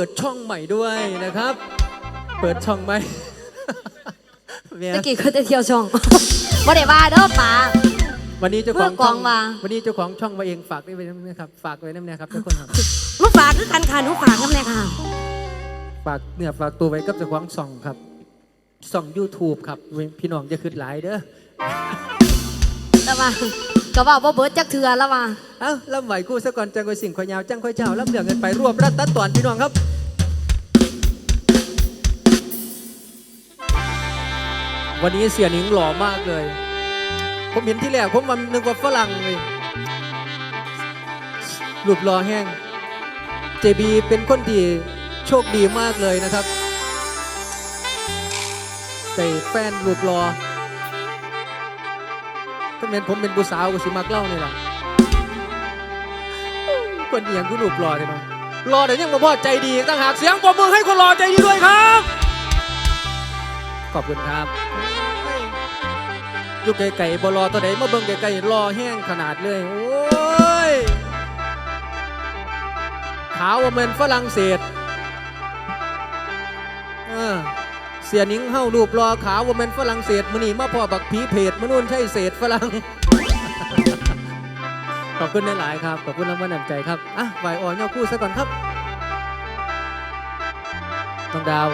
เปิดช่องใหม่ด้วยนะครับ เปิดช่องใหม่เมียตะกี้เขาจะเที่ยวช่องบ่ได้ว่าเด้อป๋าวันนี้เจ้าของเพื่อกช่อองมาวันนี้เจ้าของช่องมาเองฝากไว้นะครับ ฝากไว้น้ำเนี่ยครับทุกคนครับมาฝากคือกันค่ะหนูฝากกันเลยค่ะ ฝากเนี่ยฝากตัวไว้กับเจ้าของช่องครับช่อง YouTube ครับ พี่น้องจะขึ้นหลายเด้อแต่ว่าก็ว่าบ่เบิดจักเทือแล้วว่าเอ้าล่ำไหวกู้ซะก่อนจังกวยสิ่งขอยยาวจังขอยเจ้าล่ำเหลืองเงินไปรวบรัดตัดตอนพี่น้องครับ วันนี้เสียหนิงหล่อมากเลย ผมเห็นที่แรกผมมันนึกว่าฝรั่งเลยรูปหล่อแห้ง เจบีเป็นคนดีโชคดีมากเลยนะครับแต่แฟนรูปหล่อถ้าเป็นผมเป็นผู้สาวก็สิมักเล่านี่แหละคนเอียงกูรูปหล่อเลยเนาะหล่อแต่ยังบ่พอใจดีต่างหากเสียงปรบมือให้คนหล่อใจดีด้วยครับ ขอบคุณครับ อยู่ไกลๆบ่รอตัวใดมาเบิ่งไกลๆรอแห้งขนาดเลย โอ้ยขาวว่าเมือนฝรั่งเศสเออเสียหนิงเฮารูปรอขาวว่าเมือนฝรั่งเศสมื้อนี้มาพ่อบักผีเพจมนุนใช่เศษฝรั่งขอบคุณหลาย ๆ ครับ ขอบคุณรางวัลน้ำใจครับ อะไหวอ่อนย่อคู่ซะก่อนครับน้องดาว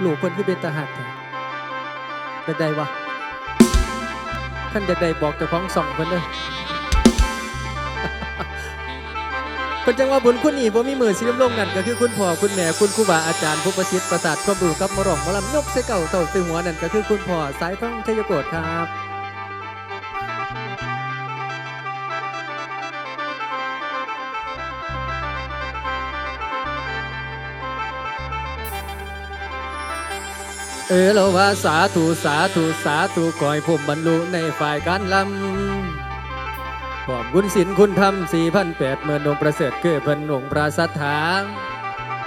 หลูกคนที่เป็นทหารจะได้วะท่านจะได้บอกเจ้าของสองคนเลยคนจังว่าบุญคุณนี่บ่มีมือสิลำลงนั่นก็คือคุณพ่อคุณแม่คุณครูบาอาจารย์ผู้ประสิทธิ์ประสาทความรู้กับมรรองมะลำยกเสเก่าเต่าตึงหัวนั่นก็คือคุณพ่อสายท่องชัยโกดครับ เออเราว่าสาธุสาธุสาธุขอให้ผมบรรลุในฝ่ายการลำขอบคุณศิลคุณธรรมสี่พันแปดหมื่นองค์ประเสริฐเกิดพันองค์พระสัทธา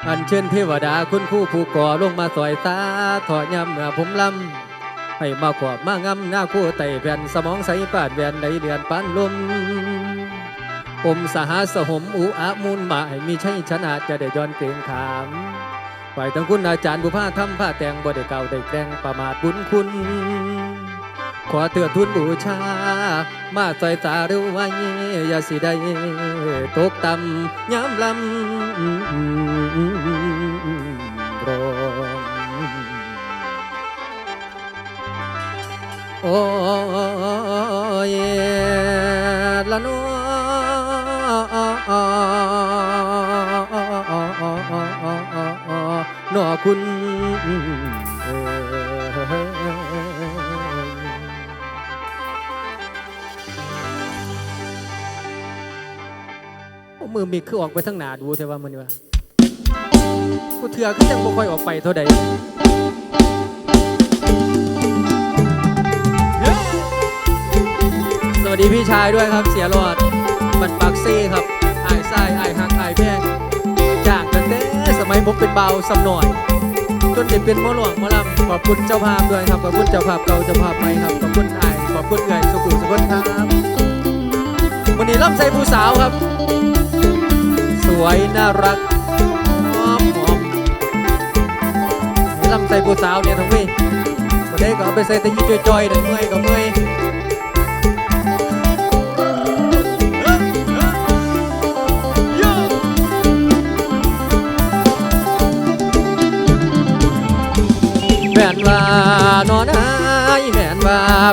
อันเชิญเทวดาคุณคู่ผู้ก่อลงมาสอยตาถอดยำเมื่อผมลำให้มาขวบมางำหน้าคู่ไต่แผ่นสมองใสปาดแวนในเดือนปานลมอมสหสหมอุอามูลหมายมีใช่ชนะจะได้ย้อนเกรงขาม ไหวทั้งคุณอาจารย์บุพาทำผ้าแต่งบ่ได้เก่าได้แกล้งประมาทบุญคุณ ขอเตือนทุนบูชา มาใส่ตาหรือว่าเยอย่าสิได้ตกต่ำย้ำลำรองโอ้ยละเนอ นอคุณเอ่ยมือมีคือออกไปทั้งหนาดูแต่ว่ามันว่ากูเถื่อก็ยังบ่ค่อยออกไปเท่าใดสวัสดีพี่ชายด้วยครับเสียหลอด บันปากซี่ครับไอ้ไส้ไอ้หักไอ้แพง เป็นเบาวสำหน่อย จนได้เป็นมอหลวงมอลำขอบคุณเจ้าภาพด้วยครับขอบคุณเจ้าภาพเก่าเจ้าภาพใหม่ครับขอบคุณไอ้ขอบคุณเงยสุขุสุขครับวันนี้รับใส่ผู้สาวครับ สวยน่ารักหอมหอมให้ลำใส่ผู้สาวเนี่ยทั้งวี่วันนี้ก็เอาไปใส่แตะยี่จอยๆเดินเมื่อยก็เมื่อย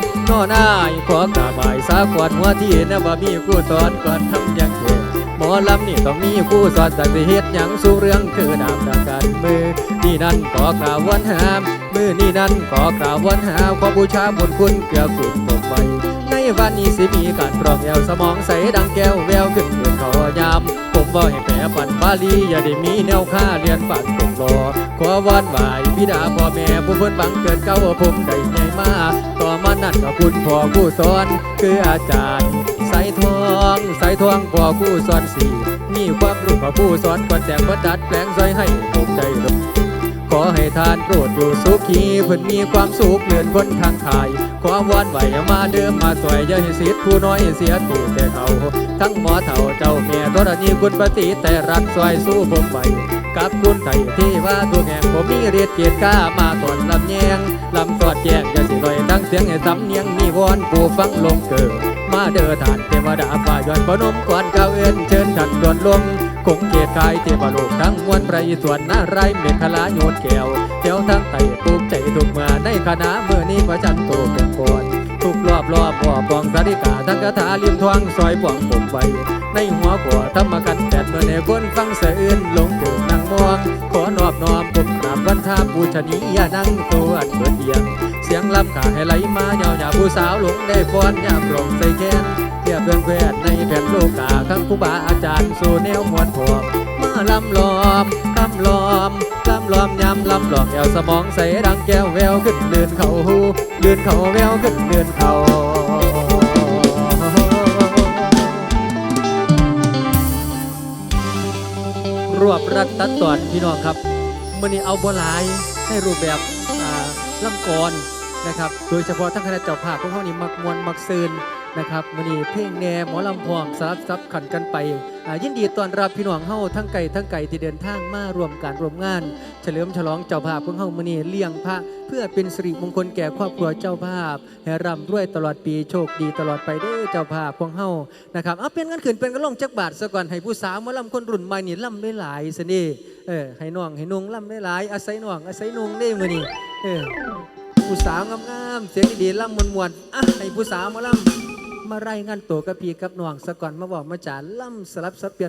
นว่านอนอายขอกราบายสากวดหัวที่นะว่ามีผู้สอนก่อนทำอย่างเดียวหมอลำนี่ต้องมีผู้สอนสักสิเฮ็ดหยังสู่เรื่องคือดาบดักกันมือ นี่นั่นขอกราบวันหามมือนี่นั่นขอกราบวันหาขอบูชาบุญคุณเกื้อกูลตกไปในวันนี้สิมีการปรองแอวสมองใสดังแก้วแววขึ้นเดือนขายาม ผมว่าให้แปรปันบาลีอย่าได้มีแนวค่าเรียนฝันตกรอ ขอวอนไหวบิดาพ่อแม่ผู้เพิ่นบังเกิดเก้าผมได้ใหญ่มาต่อมานั่นก็คุณพ่อผู้สอน คืออาจารย์ใส่ทองใส่ทองพ่อผู้สอนสี่มีความรู้พ่อผู้สอนก่อนแต่งบัดัดแปลงซอยให้ผมได้รู้ขอให้ทานโปรดอยู่สุขีเพิ่นมีความสุขเลื่อนคนทางขายขอวอนไหวมาเดิมมาสวยย่าให้เสียผู้น้อยเสียตูแต่เขา ทั้งหมอเฒ่าเจ้าแม่ธรณีคุณปฏิแต่รักซอยสู้ผมไหว กับคุณไทยที่ว่าตัวแห่งผมมีเรียดเกียรติกล้ามาตอนลำแยงลำสอดแจงจะสิลอยตั้งเสียงให้สำเนียงมีวอนผู้ฟังลงเกิดมาเด้อท่านเทวดาฝ่ายยอนพนมก่อนก้าเอื้นเชิญท่านดวนลงคงเกียรติกายเทวโลกทั้งมวลไพรส่วนนาไรเมฆลาโยนแก้วเที่ยวทั้งไต่ปลูกใจทุกเมื่อในคณะเมื่อนี้ประจันโตเป็นปวด ทุกรอบรอบบ่อปองสาริกาทั้งคาถาลิมทวงซอยปวงผมไว้ในหัวขัวธรรมกันแปดเมื่อในคนฟังเสืออื่นลงเกิดนางมองขอนอบน้อมผมกราบวันทาปูชนียานั่งตัวอันเบิดเอียง เสียงลำขาให้ไหลมาเงาหยาผู้สาวหลงได้ฟ้อนยามลงใส่แขนเทียบเพื่อนแควดในแผ่นโลกาทั้งครูบาอาจารย์สู่แนวมวลพอมมา ลำล้อมลำล้อมลำล้อมยำลำหลอกแอวสมองใสดังแก้วแววขึ้นเลื่อนเขาหูเลื่อนเขาแววขึ้นเลื่อนเขารวบรัดตัดตอนพี่น้องครับมื่อนี้เอาบัวลายให้รูปแบบอ่าลำกรอนนะครับ โดยเฉพาะทั้งคณะเจ้าภาพพวกเขานี่มักมวนมักซืนนะครับมื่อนี้เพลงแหนหมอลำพร้อมสลับซับขันกันไป ยินดีต้อนรับพี่น้องเฮาทั้งไก่ทั้งไก่ที่เดินทางมารวมการรวมงาน เฉลิมฉลองเจ้าภาพพวกเฮามื่อนี้เลี้ยงพระ เพื่อเป็นสิริมงคลแก่ครอบครัวเจ้าภาพให้ร่ำรวยตลอดปีโชคดีตลอดไปเด้อเจ้าภาพพวกเฮานะครับเอาเป็นกันขืนเป็นกันลงจักบาทซะก่อนให้ผู้สาวมาล่ำคนรุ่นใหม่นี่ล่ำได้หลายสินี่เออให้น้องให้นุ่งล่ำได้หลายอาศัยน้องอาศัยนุ่งได้มือนี่เออผู้สาวงามๆเสียงดีๆล่ำมวนๆอะให้ผู้สาวมาล่ำ มาไร่งานตัวกับพี่กับน้องสะก่อนมาบอกมาจ่าล่ำสลับสับเปลี่ยน